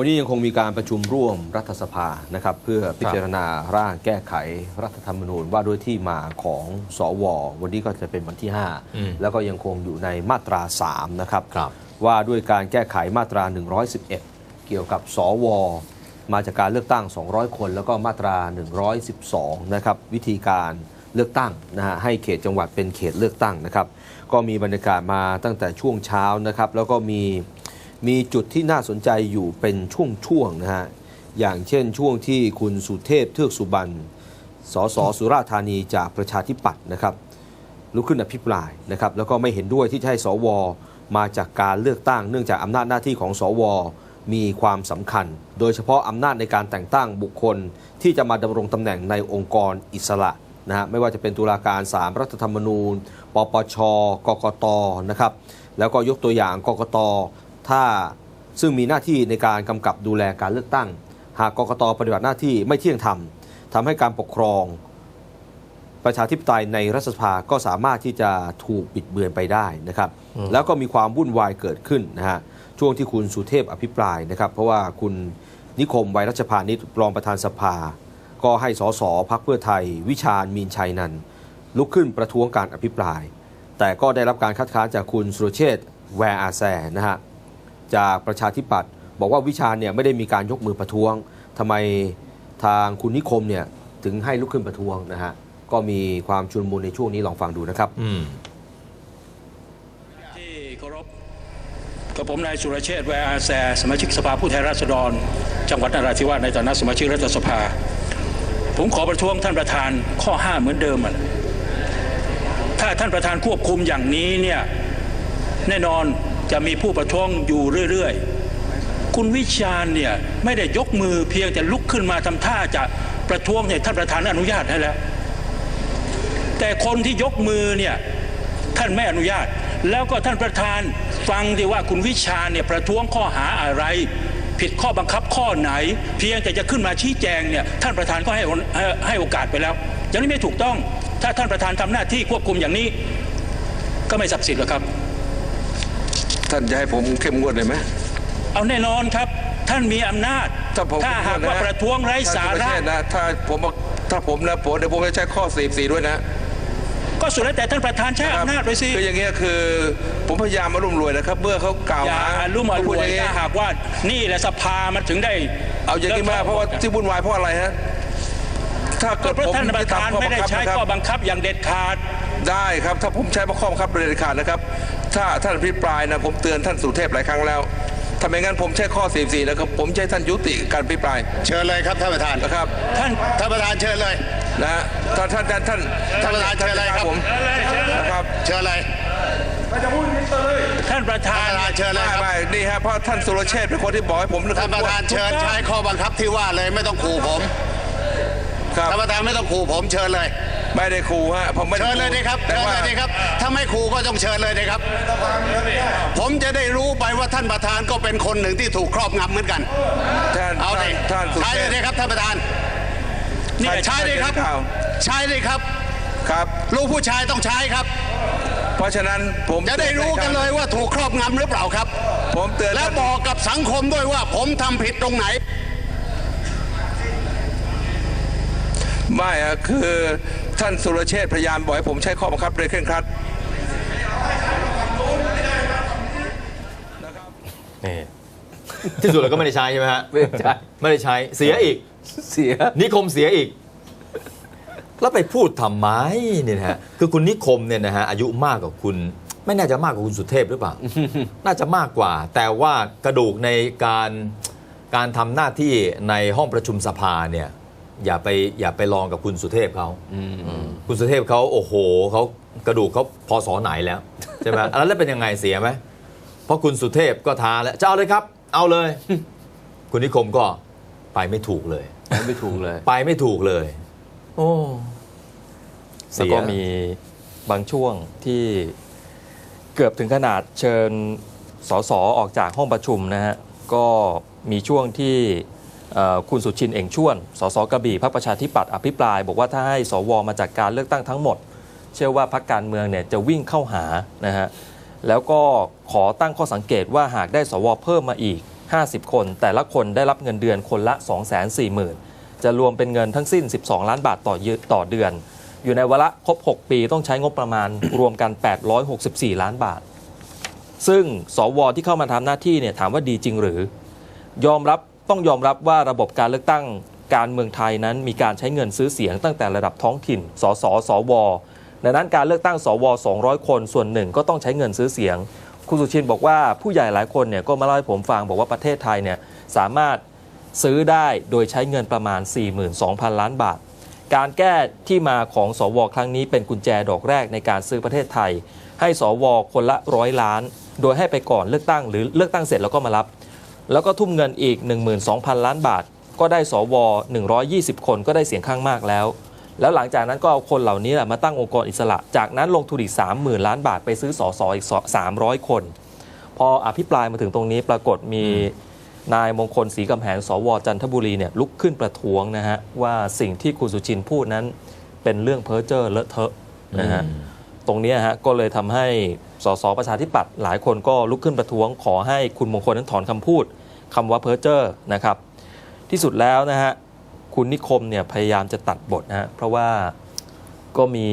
วันนี้ยังคงมีการประชุมร่วมรัฐสภานะครับ เพื่อพิจารณาร่างแก้ไขรัฐธรรมนูญว่าด้วยที่มาของสว วันนี้ก็จะเป็นวันที่อืม5แล้วก็ยังคงอยู่ในมาตรา 3 นะครับครับว่าด้วยการแก้ไขมาตรา 111 เกี่ยวกับสว มาจากการเลือกตั้ง 200 คน แล้วก็มาตรา 112 นะครับ วิธีการเลือกตั้งนะฮะให้เขตจังหวัดเป็นเขตเลือกตั้งนะครับ ก็มีบรรยากาศมาตั้งแต่ช่วงเช้านะครับ แล้วก็มี มีจุดที่น่าสนใจอยู่เป็นช่วงๆนะฮะ อย่างเช่นช่วงที่คุณสุเทพเทือกสุบรรณ สสสุราษฎร์ธานีจากประชาธิปัตย์นะครับ ลุกขึ้นอภิปรายนะครับ แล้วก็ไม่เห็นด้วยที่จะให้สว มาจากการเลือกตั้ง เนื่องจากอำนาจหน้าที่ของสว มีความสำคัญ โดยเฉพาะอำนาจในการแต่งตั้งบุคคลที่จะมาดำรงตำแหน่งในองค์กรอิสระนะฮะไม่ว่าจะเป็นตุลาการศาลรัฐธรรมนูญ ปปช กกต นะครับ แล้วก็ยกตัวอย่างกกต ถ้าซึ่งมีหน้าที่ในการกำกับดูแลการเลือกตั้ง หากกกตปฏิบัติหน้าที่ไม่เที่ยงธรรมทำให้การปกครอง ประชาธิปไตยในรัฐสภาก็สามารถที่จะถูกบิดเบือนไปได้นะครับ แล้วก็มีความวุ่นวายเกิดขึ้นนะฮะช่วงที่คุณสุเทพอภิปรายนะครับ เพราะว่าคุณนิคมไวยรัชพานิชรองประธานสภา ก็ให้สสพักเพื่อไทย วิชาญมีนชัยนันท์ลุกขึ้นประท้วงการอภิปราย แต่ก็ได้รับการคัดค้านจากคุณสุรเชษฐ์แวร์อาแซนะฮะ จากประชาธิปัตย์บอกว่าวิชาญเนี่ยไม่ได้มีการยกมือประท้วงทำไมทางคุณนิคมเนี่ยถึงให้ลุกขึ้นประท้วงนะฮะก็มีความชุลมุนในช่วงนี้ลองฟังดูนะครับอืมที่เคารพกับผมนายสุรเชษฐ์แวร์อาแซสมาชิกสภาผู้แทนราษฎร จังหวัดนราธิวาสในฐานะสมาชิกรัฐสภา ผมขอประท้วงท่านประธานข้อ 5 เหมือนเดิมอะถ้าท่านประธานควบคุมอย่างนี้เนี่ยแน่นอน จะมีผู้ประท้วงอยู่เรื่อยๆ คุณวิชาญเนี่ยไม่ได้ยกมือเพียงแต่ลุกขึ้นมาทำท่าจะประท้วงเนี่ยท่านประธานอนุญาตให้แล้ว แต่คนที่ยกมือเนี่ยท่านไม่อนุญาต แล้วก็ท่านประธานฟังดีว่าคุณวิชาเนี่ยประท้วงข้อหาอะไร ผิดข้อบังคับข้อไหน เพียงแต่จะขึ้นมาชี้แจงเนี่ยท่านประธานก็ให้ให้โอกาสไปแล้วอย่างนี้ไม่ถูกต้อง ถ้าท่านประธานทำหน้าที่ควบคุมอย่างนี้ ก็ไม่ศักดิ์สิทธิ์หรอกครับ ท่านจะให้ผมเข้มงวดเลยไหม เอาแน่นอนครับ ท่านมีอำนาจ ถ้าผมถ้าหากว่าประท้วงไร้สาท่นระสุเชษฐ์นะถ้าผมบอกถ้าผมนะผมเดี๋ยวผมจะใช้ข้อ44ด้วยนะก็สุดแล้วแต่ท่านประธานใช้ครับอำนาจไปสิคืออย่างเงี้ยคือ ผมพยายามมารุ่มรวยนะครับ เมื่อเขากล่าวอย่าหาอารุ่มอเขารพูดวอยย่างงี้ถ้าหากว่า นี่แหละสภามันถึงได้ เอาอย่างนี้มาเพราะว่าที่วุ่นวายเพราะอะไรฮะถ้าก็เกิดเพราะผมท่านประธานไม่ได้ใช้ตาข้อบังคับนะครับบังคับอย่างเด็ดขาด ได้ครับ ถ้าผมใช้ข้อบังคับโดยเด็ดขาดนะครับ ถ้าท่านอภิปรายนะผมเตือนท่านสุเทพหลายครั้งแล้วถ้าไม่งั้นผมใช้ข้อ 44 นะครับ ผมจะใช้ท่านยุติการอภิปราย เชิญเลยครับท่านประธานนะครับท่านท่านประธานเชิญเลยนะฮะท่านท่านท่านท่านท่านประธานเชิญเลยครับผมนะครับเชิญเลยท่านประธาท่านนประธานเชิญเลยไม่ครับไม่นี่ฮะเพราะท่านสุรเชษฐ์เป็นคนที่บอกให้ผมท่านประธานเชิญใช้ข้อบังคับที่ว่าเลยไม่ต้องขู่ผม ครับท่านประธานไม่ต้องขู่ผมเชิญเลย ไม่ได้ขู่ฮะผมไม่ได้เชิญเลยดีครับแต่เชิญว่าเลยดีครับถ้าไม่ขู่ก็ต้องเชิญเลยดีครับ ผมจะได้รู้ไปว่าท่านประธานก็เป็นคนหนึ่งที่ถูกครอบงำเหมือนกันท่านเอาท่าดินท่านสุใช้เชเลษยฐ์ดีครับท่านประธานนี่ใช้เลยครับข่าวใช้เลยครับครับ ลูกผู้ชายต้องใช้ครับ เพราะฉะนั้นผมจะได้รู้กันเลยว่าถูกครอบงำหรือเปล่าครับ ผมเตือนและท่านบอกกับสังคมด้วยว่าผมทำผิดตรงไหน ไม่อะคือท่านสุรเชษฐ์พยายามบอกให้ผมใช้ข้อบังคับโดยเคร่งครัดนี่ที่สุดแล้วก็ไม่ได้ใช้ใช่ไหมฮะไม่ได้ใช้ไม่ได้ใช้เสียอีก เสียนิคมเสียอีก แล้วไปพูดทำไมเนี่ยนะฮะคือคุณนิคมเนี่ยนะฮะอายุมากกว่าคุณ ไม่น่าจะมากกว่าคุณสุเทพหรือเปล่า น่าจะมากกว่า แต่ว่ากระดูกในการการทำหน้าที่ในห้องประชุมสภาเนี่ย อย่าไปอย่าไปลองกับคุณสุเทพเขาคุณสุเทพเขาโอ้โหเขากระดูกเขาพอสอไหนแล้วใช่ไหมอันนั้นแล้วเป็นยังไงเสียไหมเพราะคุณสุเทพก็ท้าแล้วจะเอาเลยครับ เอาเลย คุณนิคมก็ไปไม่ถูกเลยไม่ถูกเลย ไปไม่ถูกเลย โอ้แล้วก็เสียมีบางช่วงที่เกือบถึงขนาดเชิญสสออกจากห้องประชุมนะฮะก็มีช่วงที่เอ่อ คุณสุชินเอ่งช่วน สสกระบี่พรรคประชาธิปัตย์อภิปราย บอกว่าถ้าให้สวมาจากการเลือกตั้งทั้งหมด เชื่อว่าพรรคการเมืองเนี่ยจะวิ่งเข้าหานะฮะแล้วก็ขอตั้งข้อสังเกตว่าหากได้สวเพิ่มมาอีก 50 คน แต่ละคนได้รับเงินเดือนคนละ 240,000 จะรวมเป็นเงินทั้งสิ้น 12 ล้านบาทต่อเยต่อเดือน อยู่ในวาระครบ 6 ปีต้องใช้งบประมาณรวมกัน 864 ล้านบาท ซึ่งสวที่เข้ามาทำหน้าที่เนี่ยถามว่าดีจริงหรือยอมรับ ต้องยอมรับว่าระบบการเลือกตั้งการเมืองไทยนั้นมีการใช้เงินซื้อเสียงตั้งแต่ระดับท้องถิ่น สสสวดังนั้นการเลือกตั้งสว 200 คนส่วนหนึ่งก็ต้องใช้เงินซื้อเสียง คุณสุชินบอกว่าผู้ใหญ่หลายคนเนี่ยก็มาเล่าให้ผมฟังบอกว่าประเทศไทยเนี่ยสามารถซื้อได้โดยใช้เงินประมาณ 42,000 ล้านบาท การแก้ที่มาของสว ครั้งนี้เป็นกุญแจดอกแรกในการซื้อประเทศไทย ให้สว คนละร้อยล้าน โดยให้ไปก่อนเลือกตั้งหรือเลือกตั้งเสร็จแล้วก็มารับ แล้วก็ทุ่มเงินอีก 12,000 ล้านบาท ก็ได้สว 120 คนก็ได้เสียงข้างมากแล้ว แล้วหลังจากนั้นก็เอาคนเหล่านี้แหละมาตั้งองค์กรอิสระ จากนั้นลงทุนอีก 30,000 ล้านบาทไปซื้อสสอีก 300 คน พออภิปรายมาถึงตรงนี้ปรากฏมีนายมงคลศรีกำแหงสวจันทบุรีเนี่ยลุกขึ้นประท้วงนะฮะว่าสิ่งที่คุณสุชินพูดนั้นเป็นเรื่องเพ้อเจ้อเลอะเทอะนะฮะตรงเนี้ยฮะก็เลยทำให้สสประชาธิปัตย์หลายคนก็ลุกขึ้นประท้วงขอให้คุณมงคลนั้นถอนคำพูด คำว่าเพ้อเจ้อนะครับ ที่สุดแล้วนะฮะคุณนิคมเนี่ยพยายามจะตัดบทนะฮะเพราะว่าก็มี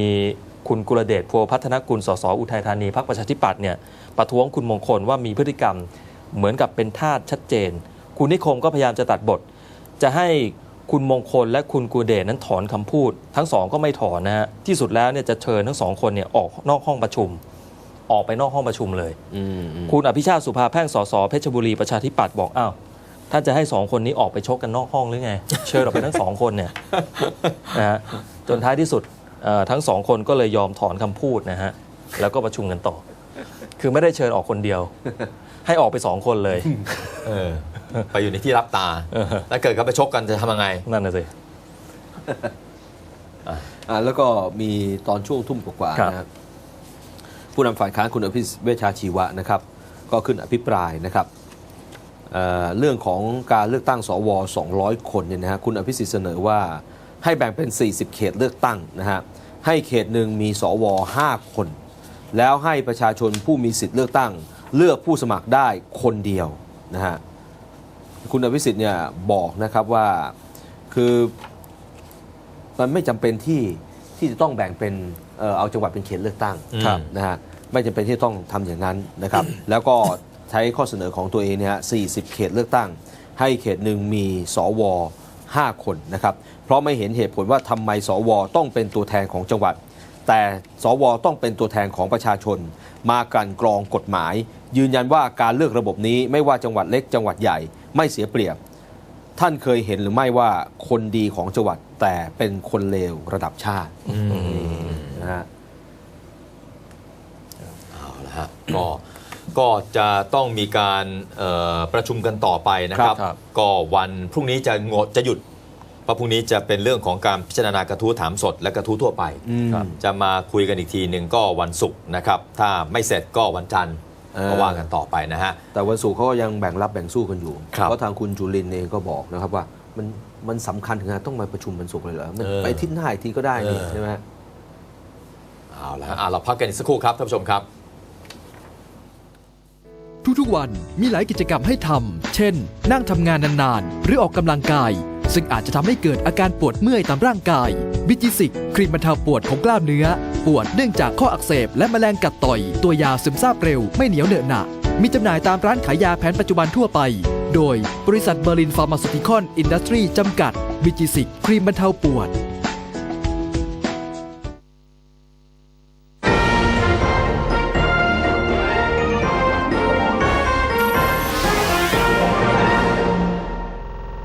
คุณกุลเดชพัวพัฒนกุลสสอุทัยธานีพรรคประชาธิปัตย์เนี่ยประท้วงคุณมงคลว่ามีพฤติกรรมเหมือนกับเป็นทาสชัดเจน คุณนิคมก็พยายามจะตัดบท จะให้คุณมงคลและคุณกุลเดชนั้นถอนคำพูด ทั้งสองก็ไม่ถอนนะฮะที่สุดแล้วเนี่ยจะเชิญทั้งสองคนเนี่ยออกนอกห้องประชุม ออกไปนอกห้องประชุมเลยอืมอืมคุณอภิชาติสุภาแพ่งสสเพชรบุรีประชาธิปัตย์บอกอ้าวท่านจะให้สองคนนี้ออกไปชกกันนอกห้องหรือไง เชิญออกไปทั้งสองคนเนี่ยนะฮะจนท้ายที่สุดเอ่อทั้งสองคนก็เลยยอมถอนคำพูดนะฮะแล้วก็ประชุมกันต่อ คือไม่ได้เชิญออกคนเดียว ให้ออกไปสองคนเลยเออไปอยู่ในที่รับตาเออแล้วเกิดเขาไปชกกันจะทำยังไง นั่นน่ะสิอ่าแล้วก็มีตอนช่วงทุ่มกว่าครับๆนะครับ ผู้นำฝ่ายค้านคุณอภิสิทธิ์เวชชาชีวะนะครับ ก็ขึ้นอภิปรายนะครับเเรื่องของการเลือกตั้งสว 200 คนเนี่ยนะฮะคุณอภิสิทธิ์เสนอว่าให้แบ่งเป็น 40 เขตเลือกตั้งนะฮะให้เขตหนึ่งมีสว 5 คน แล้วให้ประชาชนผู้มีสิทธิ์เลือกตั้ง เลือกผู้สมัครได้คนเดียวนะฮะคุณอภิสิทธิ์เนี่ยบอกนะครับว่าคือมันไม่จำเป็นที่ที่จะต้องแบ่งเป็น เอ่อเอาจังหวัดเป็นเขตเลือกตั้งครับนะฮะไม่จำเป็นที่ต้องทำอย่างนั้นนะครับ แล้วก็ใช้ข้อเสนอของตัวเองเนี่ยฮะ40 เขตเลือกตั้ง ให้เขตหนึ่งมีสว5 คนนะครับ เพราะไม่เห็นเหตุผลว่าทำไมสวต้องเป็นตัวแทนของจังหวัด แต่สวต้องเป็นตัวแทนของประชาชน มากลั่นกรองกฎหมาย ยืนยันว่าการเลือกระบบนี้ไม่ว่าจังหวัดเล็กจังหวัดใหญ่ไม่เสียเปรียบ ท่านเคยเห็นหรือไม่ว่าคนดีของจังหวัดแต่เป็นคนเลวระดับชาติ นะฮะเอาละฮะก็ก็จะต้องมีการเอ่อประชุมกันต่อไปนะครับครับ ก็วันพรุ่งนี้จะงดจะหยุดเพราะพรุ่งนี้จะเป็นเรื่องของการพิจารณากระทู้ถามสดและกระทู้ทั่วไปครับจะมาคุยกันอีกทีหนึ่งก็วันศุกร์นะครับ ถ้าไม่เสร็จก็วันจันทร์เออก็ว่ากันต่อไปนะฮะ แต่วันศุกร์เขาก็ยังแบ่งรับแบ่งสู้กันอยู่ครับเพราะทางคุณจุลินทร์เองก็บอกนะครับว่ามันมันสำคัญถึงขนาดต้องมาประชุมวันศุกร์เลยเหรอ มันเออไปอาที่หน้าอีกทีก็ได้นี่เออใช่ไหม เอาละเราพักกันสักครู่ครับท่านผู้ชมครับ ทุกๆวันมีหลายกิจกรรมให้ทำเช่น นั่งทำงานนานๆ หรือออกกำลังกาย ซึ่งอาจจะทำให้เกิดอาการปวดเมื่อยตามร่างกายบิจิสิกครีมบรรเทาปวดของกล้ามเนื้อ ปวดเนื่องจากข้ออักเสบและแมลงกัดต่อย ตัวยาซึมซาบเร็วไม่เหนียวเหนอะหนะมีจำหน่ายตามร้านขายยาแผนปัจจุบันทั่วไป โดยบริษัทเบอร์ลินฟาร์มาซูติคอนอินดัสทรีจำกัดบิจิสิกครีมบรรเทาปวด